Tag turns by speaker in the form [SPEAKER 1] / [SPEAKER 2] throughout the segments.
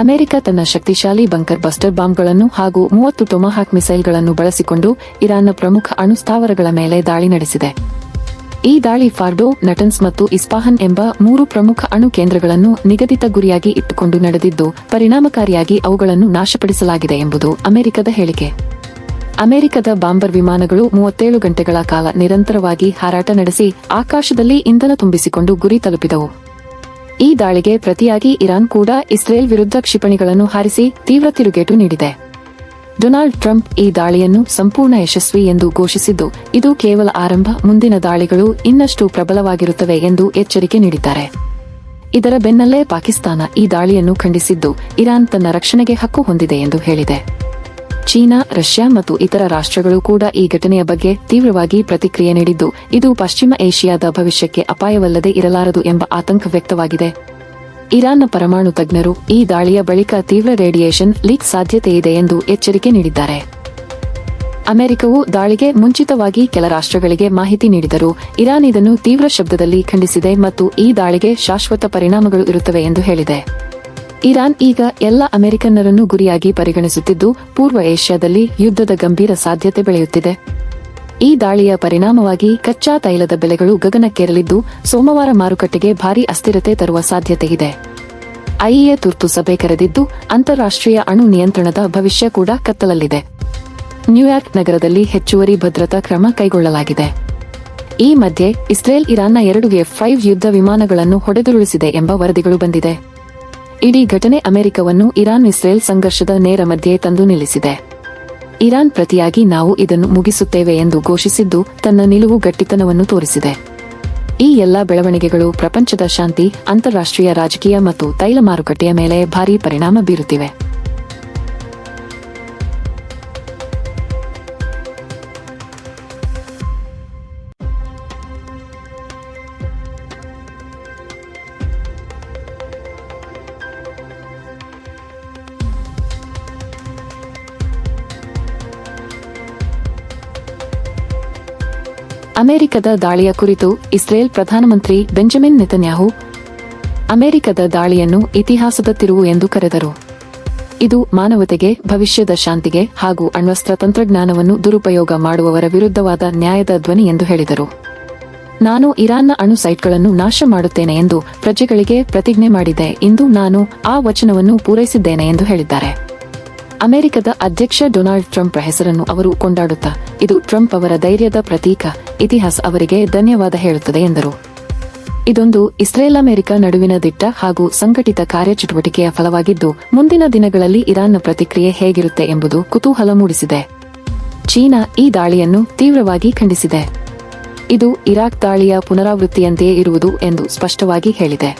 [SPEAKER 1] America ತನ್ನ ಶಕ್ತಿಶಾಲಿ bunker buster ಬಾಂಬ್ಗಳನ್ನು ಹಾಗೂ ಮೂವತ್ತು ಟೊಮಹಾಕ್ ಮಿಸೈಲ್ಗಳನ್ನು ಬಳಸಿಕೊಂಡು ಇರಾನ್ನ ಪ್ರಮುಖ ಅಣು ಸ್ಥಾವರಗಳ ಮೇಲೆ ದಾಳಿ ನಡೆಸಿದೆ. ಈ ದಾಳಿ ಫಾರ್ಡೋ, ನಟನ್ಸ್ ಮತ್ತು ಇಸ್ಪಾಹನ್ ಎಂಬ ಮೂರು ಪ್ರಮುಖ ಅಣು ಕೇಂದ್ರಗಳನ್ನು ನಿಗದಿತ ಗುರಿಯಾಗಿ ಇಟ್ಟುಕೊಂಡು ನಡೆದಿದ್ದು, ಪರಿಣಾಮಕಾರಿಯಾಗಿ ಅವುಗಳನ್ನು ನಾಶಪಡಿಸಲಾಗಿದೆ ಎಂಬುದು ಅಮೆರಿಕದ ಹೇಳಿಕೆ. ಅಮೆರಿಕದ ಬಾಂಬರ್ ವಿಮಾನಗಳು ಮೂವತ್ತೇಳು ಗಂಟೆಗಳ ಕಾಲ ನಿರಂತರವಾಗಿ ಹಾರಾಟ ನಡೆಸಿ, ಆಕಾಶದಲ್ಲಿ ಇಂಧನ ತುಂಬಿಸಿಕೊಂಡು ಗುರಿ ತಲುಪಿದವು. ಈ ದಾಳಿಗೆ ಪ್ರತಿಯಾಗಿ ಇರಾನ್ ಕೂಡ ಇಸ್ರೇಲ್ ವಿರುದ್ಧ ಕ್ಷಿಪಣಿಗಳನ್ನು ಹಾರಿಸಿ ತೀವ್ರ ತಿರುಗೇಟು ನೀಡಿದೆ. ಡೊನಾಲ್ಡ್ ಟ್ರಂಪ್ ಈ ದಾಳಿಯನ್ನು ಸಂಪೂರ್ಣ ಯಶಸ್ವಿ ಎಂದು ಘೋಷಿಸಿದ್ದು, ಇದು ಕೇವಲ ಆರಂಭ, ಮುಂದಿನ ದಾಳಿಗಳು ಇನ್ನಷ್ಟು ಪ್ರಬಲವಾಗಿರುತ್ತವೆ ಎಂದು ಎಚ್ಚರಿಕೆ ನೀಡಿದ್ದಾರೆ. ಇದರ ಬೆನ್ನಲ್ಲೇ ಪಾಕಿಸ್ತಾನ ಈ ದಾಳಿಯನ್ನು ಖಂಡಿಸಿದ್ದು, ಇರಾನ್ ತನ್ನ ರಕ್ಷಣೆಗೆ ಹಕ್ಕು ಹೊಂದಿದೆ ಎಂದು ಹೇಳಿದೆ. ಚೀನಾ, ರಷ್ಯಾ ಮತ್ತು ಇತರ ರಾಷ್ಟ್ರಗಳು ಕೂಡ ಈ ಘಟನೆಯ ಬಗ್ಗೆ ತೀವ್ರವಾಗಿ ಪ್ರತಿಕ್ರಿಯೆ ನೀಡಿದ್ದು, ಇದು ಪಶ್ಚಿಮ ಏಷ್ಯಾದ ಭವಿಷ್ಯಕ್ಕೆ ಅಪಾಯವಲ್ಲದೆ ಇರಲಾರದು ಎಂಬ ಆತಂಕ ವ್ಯಕ್ತವಾಗಿದೆ. ಇರಾನ್ನ ಪರಮಾಣು ತಜ್ಞರು ಈ ದಾಳಿಯ ಬಳಿಕ ತೀವ್ರ ರೇಡಿಯೇಷನ್ ಲೀಕ್ ಸಾಧ್ಯತೆಯಿದೆ ಎಂದು ಎಚ್ಚರಿಕೆ ನೀಡಿದ್ದಾರೆ. ಅಮೆರಿಕವು ದಾಳಿಗೆ ಮುಂಚಿತವಾಗಿ ಕೆಲ ರಾಷ್ಟ್ರಗಳಿಗೆ ಮಾಹಿತಿ ನೀಡಿದರು, ಇರಾನ್ ಇದನ್ನು ತೀವ್ರ ಶಬ್ದದಲ್ಲಿ ಖಂಡಿಸಿದೆ ಮತ್ತು ಈ ದಾಳಿಗೆ ಶಾಶ್ವತ ಪರಿಣಾಮಗಳು ಇರುತ್ತವೆ ಎಂದು ಹೇಳಿದೆ. ಇರಾನ್ ಈಗ ಎಲ್ಲ ಅಮೆರಿಕನ್ನರನ್ನು ಗುರಿಯಾಗಿ ಪರಿಗಣಿಸುತ್ತಿದ್ದು, ಪೂರ್ವ ಏಷ್ಯಾದಲ್ಲಿ ಯುದ್ಧದ ಗಂಭೀರ ಸಾಧ್ಯತೆ ಬೆಳೆಯುತ್ತಿದೆ. ಈ ದಾಳಿಯ ಪರಿಣಾಮವಾಗಿ ಕಚ್ಚಾ ತೈಲದ ಬೆಲೆಗಳು ಗಗನಕ್ಕೇರಲಿದ್ದು, ಸೋಮವಾರ ಮಾರುಕಟ್ಟೆಗೆ ಭಾರೀ ಅಸ್ಥಿರತೆ ತರುವ ಸಾಧ್ಯತೆ ಇದೆ ಐಇಎ ತುರ್ತು ಸಭೆ ಕರೆದಿದ್ದು, ಅಂತಾರಾಷ್ಟ್ರೀಯ ಅಣು ನಿಯಂತ್ರಣದ ಭವಿಷ್ಯ ಕೂಡ ಕತ್ತಲಲ್ಲಿದೆ. ನ್ಯೂಯಾರ್ಕ್ ನಗರದಲ್ಲಿ ಹೆಚ್ಚುವರಿ ಭದ್ರತಾ ಕ್ರಮ ಕೈಗೊಳ್ಳಲಾಗಿದೆ. ಈ ಮಧ್ಯೆ ಇಸ್ರೇಲ್ ಇರಾನ್ನ ಎರಡು ಎಫ್ ಫೈವ್ ಯುದ್ಧ ವಿಮಾನಗಳನ್ನು ಹೊಡೆದುರುಳಿಸಿದೆ ಎಂಬ ವರದಿಗಳು ಬಂದಿದೆ. ಇಡೀ ಘಟನೆ ಅಮೆರಿಕವನ್ನು ಇರಾನ್ ಇಸ್ರೇಲ್ ಸಂಘರ್ಷದ ನೇರ ಮಧ್ಯೆ ತಂದು ನಿಲ್ಲಿಸಿದೆ. ಇರಾನ್ ಪ್ರತಿಯಾಗಿ ನಾವು ಇದನ್ನು ಮುಗಿಸುತ್ತೇವೆ ಎಂದು ಘೋಷಿಸಿದ್ದು ತನ್ನ ನಿಲುವು ಗಟ್ಟಿತನವನ್ನು ತೋರಿಸಿದೆ. ಈ ಎಲ್ಲಾ ಬೆಳವಣಿಗೆಗಳು ಪ್ರಪಂಚದ ಶಾಂತಿ, ಅಂತಾರಾಷ್ಟ್ರೀಯ ರಾಜಕೀಯ ಮತ್ತು ತೈಲ ಮಾರುಕಟ್ಟೆಯ ಮೇಲೆ ಭಾರೀ ಪರಿಣಾಮ ಬೀರುತ್ತಿವೆ. ಅಮೆರಿಕದ ದಾಳಿಯ ಕುರಿತು ಇಸ್ರೇಲ್ ಪ್ರಧಾನಮಂತ್ರಿ ಬೆಂಜಮಿನ್ ನೆತನ್ಯಾಹು, ಅಮೆರಿಕದ ದಾಳಿಯನ್ನು ಇತಿಹಾಸದ ತಿರುವು ಎಂದು ಕರೆದರು. ಇದು ಮಾನವತೆಗೆ, ಭವಿಷ್ಯದ ಶಾಂತಿಗೆ ಹಾಗೂ ಅಣ್ವಸ್ತ್ರ ತಂತ್ರಜ್ಞಾನವನ್ನು ದುರುಪಯೋಗ ಮಾಡುವವರ ವಿರುದ್ಧವಾದ ನ್ಯಾಯದ ಧ್ವನಿ ಎಂದು ಹೇಳಿದರು. ನಾನು ಇರಾನ್ನ ಅಣು ಸೈಟ್ಗಳನ್ನು ನಾಶ ಮಾಡುತ್ತೇನೆ ಎಂದು ಪ್ರಜೆಗಳಿಗೆ ಪ್ರತಿಜ್ಞೆ ಮಾಡಿದೆ ಇಂದು ನಾನು ಆ ವಚನವನ್ನು ಪೂರೈಸಿದ್ದೇನೆ ಎಂದು ಹೇಳಿದ್ದಾರೆ. ಅಮೆರಿಕದ ಅಧ್ಯಕ್ಷ ಡೊನಾಲ್ಡ್ ಟ್ರಂಪ್ ಹೆಸರನ್ನು ಅವರು ಕೊಂಡಾಡುತ್ತಾ. ಇದು ಟ್ರಂಪ್ ಅವರ ಧೈರ್ಯದ ಪ್ರತೀಕ. ಇತಿಹಾಸ ಅವರಿಗೆ ಧನ್ಯವಾದ ಹೇಳುತ್ತದೆ ಎಂದರು. ಇದೊಂದು ಇಸ್ರೇಲ್ ಅಮೆರಿಕ ನಡುವಿನ ದಿಟ್ಟ ಹಾಗೂ ಸಂಘಟಿತ ಕಾರ್ಯಚಟುವಟಿಕೆಯ ಫಲವಾಗಿದ್ದು, ಮುಂದಿನ ದಿನಗಳಲ್ಲಿ ಇರಾನ್ನ ಪ್ರತಿಕ್ರಿಯೆ ಹೇಗಿರುತ್ತೆ ಎಂಬುದು ಕುತೂಹಲ ಮೂಡಿಸಿದೆ. ಚೀನಾ ಈ ದಾಳಿಯನ್ನು ತೀವ್ರವಾಗಿ ಖಂಡಿಸಿದೆ. ಇದು ಇರಾಕ್ ದಾಳಿಯ ಪುನರಾವೃತ್ತಿಯಂತೆಯೇ ಇರುವುದು ಎಂದು ಸ್ಪಷ್ಟವಾಗಿ ಹೇಳಿದೆ.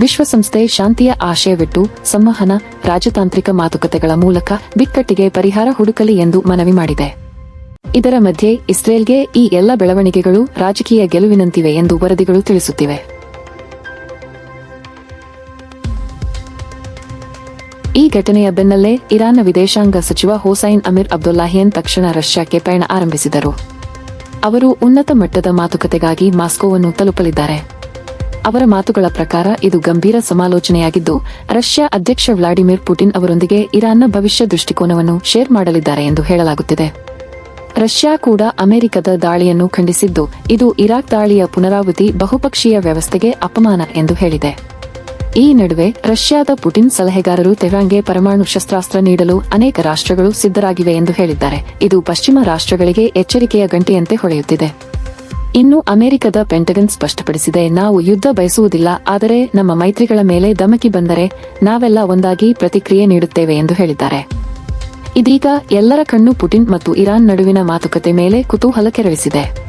[SPEAKER 1] ವಿಶ್ವಸಂಸ್ಥೆ ಶಾಂತಿಯ ಆಶಯವಿಟ್ಟು ಸಂವಹನ, ರಾಜತಾಂತ್ರಿಕ ಮಾತುಕತೆಗಳ ಮೂಲಕ ಬಿಕ್ಕಟ್ಟಿಗೆ ಪರಿಹಾರ ಹುಡುಕಲಿ ಎಂದು ಮನವಿ ಮಾಡಿದೆ. ಇದರ ಮಧ್ಯೆ ಇಸ್ರೇಲ್ಗೆ ಈ ಎಲ್ಲ ಬೆಳವಣಿಗೆಗಳು ರಾಜಕೀಯ ಗೆಲುವಿನಂತಿವೆ ಎಂದು ವರದಿಗಳು ತಿಳಿಸುತ್ತಿವೆ. ಈ ಘಟನೆಯ ಬೆನ್ನಲ್ಲೇ ಇರಾನ್ನ ವಿದೇಶಾಂಗ ಸಚಿವ ಹೊಸೈನ್ ಅಮೀರ್ ಅಬ್ದುಲ್ಲಾಹಿಯನ್ ತಕ್ಷಣ ರಷ್ಯಾಕ್ಕೆ ಪಯಣ ಆರಂಭಿಸಿದರು. ಅವರು ಉನ್ನತ ಮಟ್ಟದ ಮಾತುಕತೆಗಾಗಿ ಮಾಸ್ಕೋವನ್ನು ತಲುಪಲಿದ್ದಾರೆ. ಅವರ ಮಾತುಗಳ ಪ್ರಕಾರ ಇದು ಗಂಭೀರ ಸಮಾಲೋಚನೆಯಾಗಿದ್ದು, ರಷ್ಯಾ ಅಧ್ಯಕ್ಷ ವ್ಲಾಡಿಮಿರ್ ಪುಟಿನ್ ಅವರೊಂದಿಗೆ ಇರಾನ್ನ ಭವಿಷ್ಯ ದೃಷ್ಟಿಕೋನವನ್ನು ಶೇರ್ ಮಾಡಲಿದ್ದಾರೆ ಎಂದು ಹೇಳಲಾಗುತ್ತಿದೆ. ರಷ್ಯಾ ಕೂಡ ಅಮೆರಿಕದ ದಾಳಿಯನ್ನು ಖಂಡಿಸಿದ್ದು, ಇದು ಇರಾಕ್ ದಾಳಿಯ ಪುನರಾವೃತ್ತಿ ಬಹುಪಕ್ಷೀಯ ವ್ಯವಸ್ಥೆಗೆ ಅಪಮಾನ ಎಂದು ಹೇಳಿದೆ. ಈ ನಡುವೆ ರಷ್ಯಾದ ಪುಟಿನ್ ಸಲಹೆಗಾರರು ತೆಹ್ರಾನ್ಗೆ ಪರಮಾಣು ಶಸ್ತ್ರಾಸ್ತ್ರ ನೀಡಲು ಅನೇಕ ರಾಷ್ಟ್ರಗಳು ಸಿದ್ಧರಾಗಿವೆ ಎಂದು ಹೇಳಿದ್ದಾರೆ. ಇದು ಪಶ್ಚಿಮ ರಾಷ್ಟ್ರಗಳಿಗೆ ಎಚ್ಚರಿಕೆಯ ಗಂಟೆಯಂತೆ ಹೊಳೆಯುತ್ತಿದೆ. ಇನ್ನು ಅಮೆರಿಕದ ಪೆಂಟಗನ್ ಸ್ಪಷ್ಟಪಡಿಸಿದೆ, ನಾವು ಯುದ್ಧ ಬಯಸುವುದಿಲ್ಲ, ಆದರೆ ನಮ್ಮ ಮೈತ್ರಿಗಳ ಮೇಲೆ ಧಮಕಿ ಬಂದರೆ ನಾವೆಲ್ಲ ಒಂದಾಗಿ ಪ್ರತಿಕ್ರಿಯೆ ನೀಡುತ್ತೇವೆ ಎಂದು ಹೇಳಿದ್ದಾರೆ. ಇದೀಗ ಎಲ್ಲರ ಕಣ್ಣು ಪುಟಿನ್ ಮತ್ತು ಇರಾನ್ ನಡುವಿನ ಮಾತುಕತೆ ಮೇಲೆ ಕುತೂಹಲ ಕೆರಳಿಸಿದೆ.